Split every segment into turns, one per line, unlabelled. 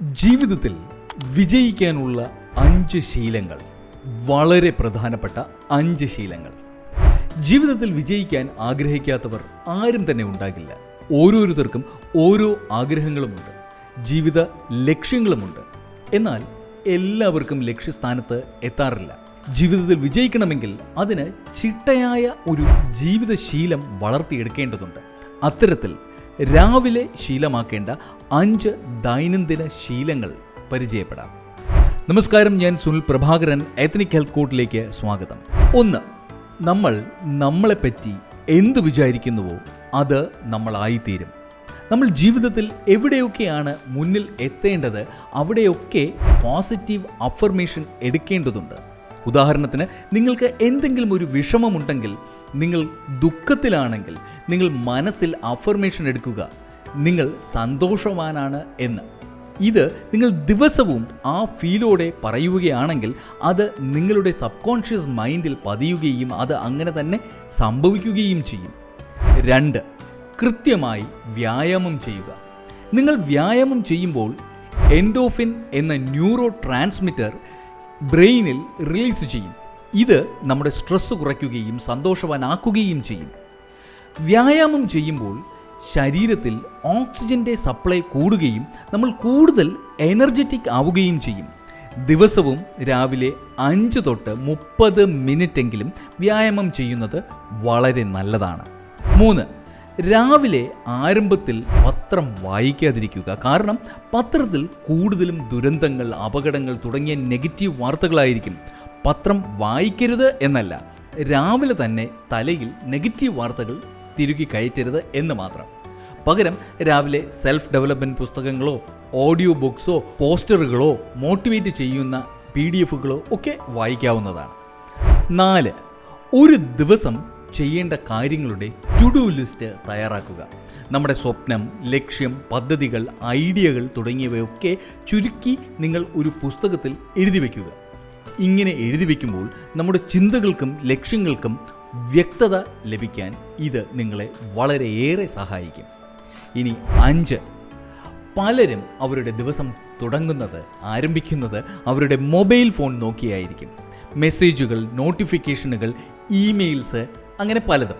ജീവിതത്തിൽ വിജയിക്കാനുള്ള അഞ്ച് ശീലങ്ങൾ. വളരെ പ്രധാനപ്പെട്ട അഞ്ച് ശീലങ്ങൾ. ജീവിതത്തിൽ വിജയിക്കാൻ ആഗ്രഹിക്കാത്തവർ ആരും തന്നെ ഉണ്ടാകില്ല. ഓരോരുത്തർക്കും ഓരോ ആഗ്രഹങ്ങളുമുണ്ട്. ജീവിത ലക്ഷ്യങ്ങളുമുണ്ട്. എന്നാൽ എല്ലാവർക്കും ലക്ഷ്യസ്ഥാനത്ത് എത്താറില്ല. ജീവിതത്തിൽ വിജയിക്കണമെങ്കിൽ അതിന് ചിട്ടയായ ഒരു ജീവിതശീലം വളർത്തിയെടുക്കേണ്ടതുണ്ട്. അത്തരത്തിൽ രാവിലെ ശീലമാക്കേണ്ട അഞ്ച് ദൈനംദിന ശീലങ്ങൾ പരിചയപ്പെടാം. നമസ്കാരം ഞാൻ സുനിൽ പ്രഭാകരൻ എത്നിക് ഹെൽത്ത് കോട്ടിലേക്ക് സ്വാഗതം. ഒന്ന് നമ്മൾ നമ്മളെപ്പറ്റി എന്ത് വിചാരിക്കുന്നുവോ അത് നമ്മളായിത്തീരും. നമ്മൾ ജീവിതത്തിൽ എവിടെയൊക്കെയാണ് മുന്നിൽ എത്തേണ്ടത് അവിടെയൊക്കെ പോസിറ്റീവ് അഫർമേഷൻ എടുക്കേണ്ടതുണ്ട്. ഉദാഹരണത്തിന് നിങ്ങൾക്ക് എന്തെങ്കിലും ഒരു വിഷമമുണ്ടെങ്കിൽ നിങ്ങൾ ദുഃഖത്തിലാണെങ്കിൽ നിങ്ങൾ മനസ്സിൽ അഫർമേഷൻ എടുക്കുക നിങ്ങൾ സന്തോഷവാനാണ് എന്ന്. ഇത് നിങ്ങൾ ദിവസവും ആ ഫീലോടെ പറയുകയാണെങ്കിൽ അത് നിങ്ങളുടെ സബ് കോൺഷ്യസ് മൈൻഡിൽ പതിയുകയും അത് അങ്ങനെ തന്നെ സംഭവിക്കുകയും ചെയ്യും. രണ്ട് കൃത്യമായി വ്യായാമം ചെയ്യുക. നിങ്ങൾ വ്യായാമം ചെയ്യുമ്പോൾ എൻഡോഫിൻ എന്ന ന്യൂറോ ട്രാൻസ്മിറ്റർ ബ്രെയിനിൽ റിലീസ് ചെയ്യും. ഇത് നമ്മുടെ സ്ട്രെസ് കുറയ്ക്കുകയും സന്തോഷവാനാക്കുകയും ചെയ്യും. വ്യായാമം ചെയ്യുമ്പോൾ ശരീരത്തിൽ ഓക്സിജന്റെ സപ്ലൈ കൂടുകയും നമ്മൾ കൂടുതൽ എനർജറ്റിക് ആവുകയും ചെയ്യും. ദിവസവും രാവിലെ അഞ്ച് തൊട്ട് മുപ്പത് മിനിറ്റെങ്കിലും വ്യായാമം ചെയ്യുന്നത് വളരെ നല്ലതാണ്. മൂന്ന് രാവിലെ ആരംഭത്തിൽ പത്രം വായിക്കാതിരിക്കുക. കാരണം പത്രത്തിൽ കൂടുതലും ദുരന്തങ്ങൾ അപകടങ്ങൾ തുടങ്ങിയ നെഗറ്റീവ് വാർത്തകളായിരിക്കും. പത്രം വായിക്കരുത് എന്നല്ല രാവിലെ തന്നെ തലയിൽ നെഗറ്റീവ് വാർത്തകൾ തിരുകി കയറ്റരുത് എന്ന് മാത്രം. പകരം രാവിലെ സെൽഫ് ഡെവലപ്മെന്റ് പുസ്തകങ്ങളോ ഓഡിയോ ബുക്സോ പോസ്റ്ററുകളോ മോട്ടിവേറ്റ് ചെയ്യുന്ന പി ഡി എഫുകളോ ഒക്കെ വായിക്കാവുന്നതാണ്. നാല് ഒരു ദിവസം ചെയ്യേണ്ട കാര്യങ്ങളുടെ ടു ഡു ലിസ്റ്റ് തയ്യാറാക്കുക. നമ്മുടെ സ്വപ്നം ലക്ഷ്യം പദ്ധതികൾ ഐഡിയകൾ തുടങ്ങിയവയൊക്കെ ചുരുക്കി നിങ്ങൾ ഒരു പുസ്തകത്തിൽ എഴുതി വയ്ക്കുക. ഇങ്ങനെ എഴുതി വയ്ക്കുമ്പോൾ നമ്മുടെ ചിന്തകൾക്കും ലക്ഷ്യങ്ങൾക്കും വ്യക്തത ലഭിക്കാൻ ഇത് നിങ്ങളെ വളരെയേറെ സഹായിക്കും. ഇനി അഞ്ച്. പലരും അവരുടെ ദിവസം തുടങ്ങുന്നത് ആരംഭിക്കുന്നത് അവരുടെ മൊബൈൽ ഫോൺ നോക്കിയായിരിക്കും. മെസ്സേജുകൾ നോട്ടിഫിക്കേഷനുകൾ ഇമെയിൽസ് അങ്ങനെ പലതും.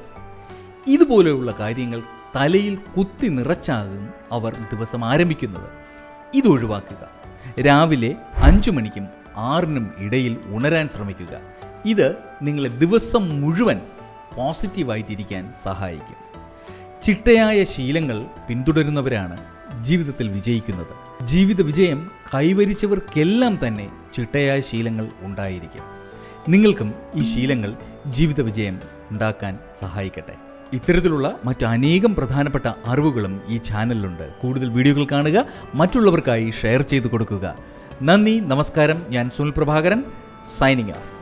ഇതുപോലെയുള്ള കാര്യങ്ങൾ തലയിൽ കുത്തി നിറച്ചാകും അവർ ദിവസം ആരംഭിക്കുന്നത്. ഇതൊഴിവാക്കുക രാവിലെ അഞ്ചു മണിക്കും ആറിനും ഇടയിൽ ഉണരാൻ ശ്രമിക്കുക. ഇത് നിങ്ങളെ ദിവസം മുഴുവൻ പോസിറ്റീവായിട്ടിരിക്കാൻ സഹായിക്കും. ചിട്ടയായ ശീലങ്ങൾ പിന്തുടരുന്നവരാണ് ജീവിതത്തിൽ വിജയിക്കുന്നത്. ജീവിത വിജയം കൈവരിച്ചവർക്കെല്ലാം തന്നെ ചിട്ടയായ ശീലങ്ങൾ ഉണ്ടായിരിക്കും. നിങ്ങൾക്കും ഈ ശീലങ്ങൾ ജീവിത വിജയം ഉണ്ടാക്കാൻ സഹായിക്കട്ടെ. ഇത്തരത്തിലുള്ള മറ്റ് അനേകം പ്രധാനപ്പെട്ട അറിവുകളും ഈ ചാനലിലുണ്ട്. കൂടുതൽ വീഡിയോകൾ കാണുക മറ്റുള്ളവർക്കായി ഷെയർ ചെയ്തു കൊടുക്കുക. നന്ദി നമസ്കാരം. ഞാൻ സുനിൽ പ്രഭാകരൻ. Signing off.